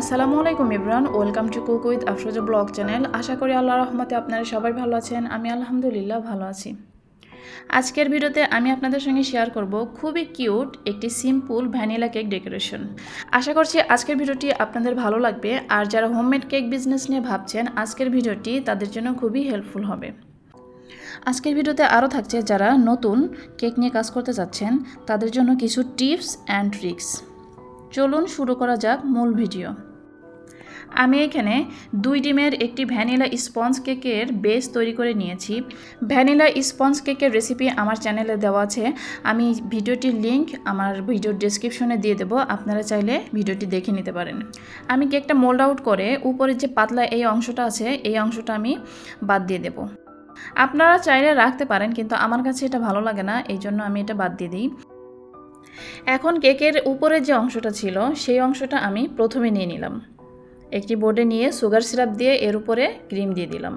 আসসালামু আলাইকুম Imran, welcome to cook with Afroza blog channel. আশা করি আল্লাহ রহমতে আপনারা সবাই ভালো আছেন, আমি আলহামদুলিল্লাহ ভালো আছি। আজকের ভিডিওতে আমি আপনাদের সঙ্গে শেয়ার করব খুবই কিউট একটি সিম্পল ভ্যানিলা কেক ডেকোরেশন। আশা করছি আজকের ভিডিওটি আপনাদের ভালো লাগবে, আর যারা হোমমেড কেক বিজনেস নিয়ে ভাবছেন, আজকের ভিডিওটি তাদের জন্য খুবই হেল্পফুল হবে। আজকের ভিডিওতে আরও থাকছে যারা নতুন কেক নিয়ে কাজ করতে যাচ্ছেন, তাদের জন্য কিছু টিপস অ্যান্ড ট্রিক্স। চলুন শুরু করা যাক মূল ভিডিও। আমি এখানে দুই ডিমের একটি ভ্যানিলা স্পঞ্জ কেকের বেস তৈরি করে নিয়েছি। ভ্যানিলা স্পঞ্জ কেকের রেসিপি আমার চ্যানেলে দেওয়া আছে। আমি ভিডিওটির লিংক আমার ভিডিওর ডেসক্রিপশনে দিয়ে দেবো। আপনারা চাইলে ভিডিওটি দেখে নিতে পারেন। আমি কেকটা মোল্ড আউট করে উপরের যে পাতলা এই অংশটা আছে, এই অংশটা আমি বাদ দিয়ে দেবো। আপনারা চাইলে রাখতে পারেন, কিন্তু আমার কাছে এটা ভালো লাগে না, এই জন্য আমি এটা বাদ দিয়ে দিই। এখন কেকের উপরের যে অংশটা ছিল, সেই অংশটা আমি প্রথমে নিয়ে নিলাম। একটি বোর্ডে নিয়ে সুগার সিরাপ দিয়ে এর উপরে ক্রিম দিয়ে দিলাম।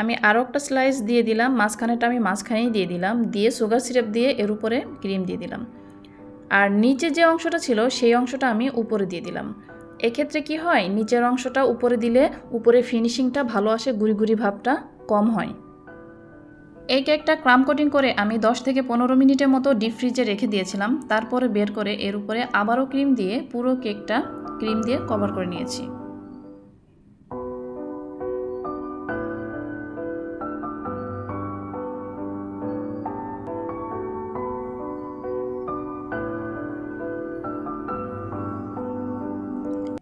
আমি আরও একটা স্লাইস দিয়ে দিলাম মাঝখানেটা আমি মাঝখানেই দিয়ে দিলাম, দিয়ে সুগার সিরাপ দিয়ে এর উপরে ক্রিম দিয়ে দিলাম। আর নিচে যে অংশটা ছিল, সেই অংশটা আমি উপরে দিয়ে দিলাম। এক্ষেত্রে কি হয়, নিচের অংশটা উপরে দিলে উপরে ফিনিশিংটা ভালো আসে, গুড়ি গুড়ি ভাবটা কম হয়। এই কেকটা ক্রাম কোটিং করে আমি 10 থেকে পনেরো মিনিটের মতো ডিপ ফ্রিজে রেখে দিয়েছিলাম, তারপরে বের করে এর উপরে আবারও ক্রিম দিয়ে পুরো কেকটা ক্রিম দিয়ে কভার করে নিয়েছি।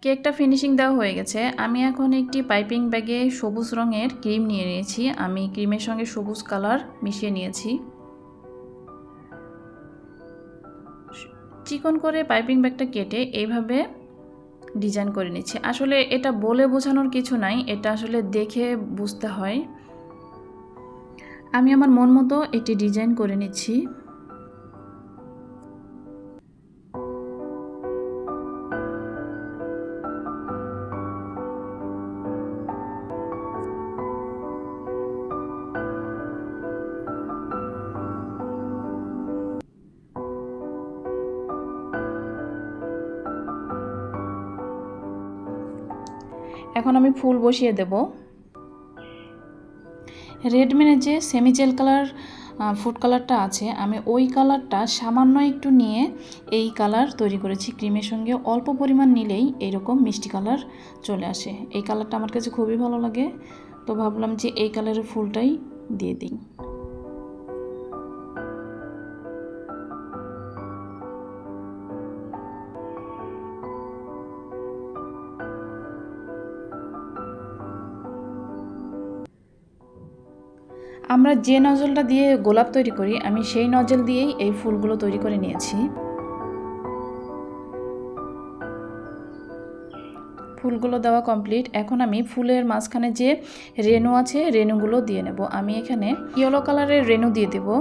কেকটা ফিনিশিং দেওয়া হয়ে গেছে। আমি এখন একটি পাইপিং ব্যাগে সবুজ রঙের ক্রিম নিয়ে নিয়েছি। আমি ক্রিমের সঙ্গে সবুজ কালার মিশিয়ে নিয়েছি। চিকন করে পাইপিং ব্যাগটা কেটে এইভাবে ডিজাইন করে নিচ্ছি। আসলে এটা বলে বোঝানোর কিছু নাই, এটা আসলে দেখে বুঝতে হয়। আমি আমার মন মতো একটি ডিজাইন করে নিচ্ছি। এখন আমি ফুল বসিয়ে দেব। রেডমিনের যে সেমি জেল কালার ফুড কালারটা আছে, আমি ওই কালারটা সামান্য একটু নিয়ে এই কালার তৈরি করেছি। ক্রিমের সঙ্গে অল্প পরিমাণ নিলেই এইরকম মিষ্টি কালার চলে আসে। এই কালারটা আমার কাছে খুবই ভালো লাগে। তো ভাবলাম যে এই কালারের ফুলটাই দিয়ে দিই। আমরা যে নজলটা দিয়ে গোলাপ তৈরি করি, আমি সেই নজল দিয়েই এই ফুলগুলো তৈরি করে নিয়েছি। ফুলগুলো দেওয়া কমপ্লিট। এখন আমি ফুলের মাঝখানে যে রেনু আছে রেনুগুলো দিয়ে নেব। আমি এখানে ইয়েলো কালারের রেনু দিয়ে দেবো।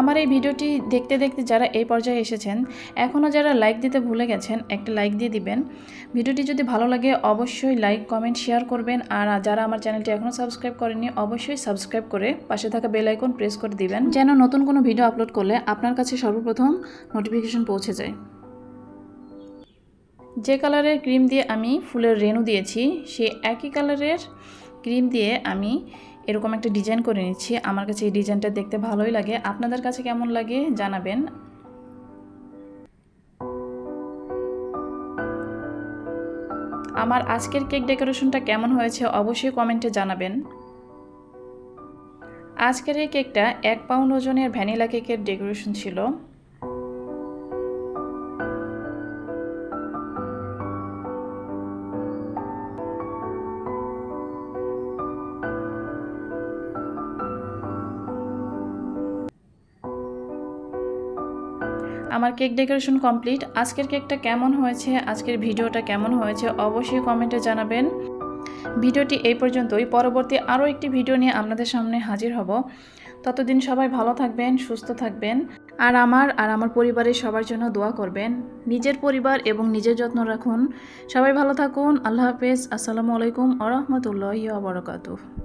আমার এই ভিডিওটি দেখতে দেখতে যারা এই পর্যায়ে এসেছেন, এখনও যারা লাইক দিতে ভুলে গেছেন, একটা লাইক দিয়ে দিবেন। ভিডিওটি যদি ভালো লাগে, অবশ্যই লাইক কমেন্ট শেয়ার করবেন। আর যারা আমার চ্যানেলটি এখনও সাবস্ক্রাইব করেনি অবশ্যই সাবস্ক্রাইব করে পাশে থাকা বেল আইকন প্রেস করে দিবেন। যেন নতুন কোনো ভিডিও আপলোড করলে আপনার কাছে সর্বপ্রথম নোটিফিকেশন পৌঁছে যায়। যে কালারের ক্রিম দিয়ে আমি ফুলের রেনু দিয়েছি সে একই কালারের ক্রিম দিয়ে আমি এরকম একটা ডিজাইন করে নিচ্ছি। আমার কাছে এই ডিজাইনটা দেখতে ভালোই লাগে। আপনাদের কাছে কেমন লাগে জানাবেন। আমার আজকের কেক ডেকোরেশনটা কেমন হয়েছে অবশ্যই কমেন্টে জানাবেন। আজকের এই কেকটা এক পাউন্ড ওজনের ভ্যানিলা কেকের ডেকোরেশন ছিল। আমার কেক ডেকোরেশন কমপ্লিট। আজকের কেকটা কেমন হয়েছে, আজকের ভিডিওটা কেমন হয়েছে অবশ্যই কমেন্টে জানাবেন। ভিডিওটি এই পর্যন্তই। পরবর্তী আরও একটি ভিডিও নিয়ে আপনাদের সামনে হাজির হব। ততদিন সবাই ভালো থাকবেন, সুস্থ থাকবেন। আর আমার আর আমার পরিবারের সবার জন্য দোয়া করবেন। নিজের পরিবার এবং নিজের যত্ন রাখুন। সবাই ভালো থাকুন। আল্লাহ হাফেজ। আসসালামু আলাইকুম আ রহমতুল্লাহ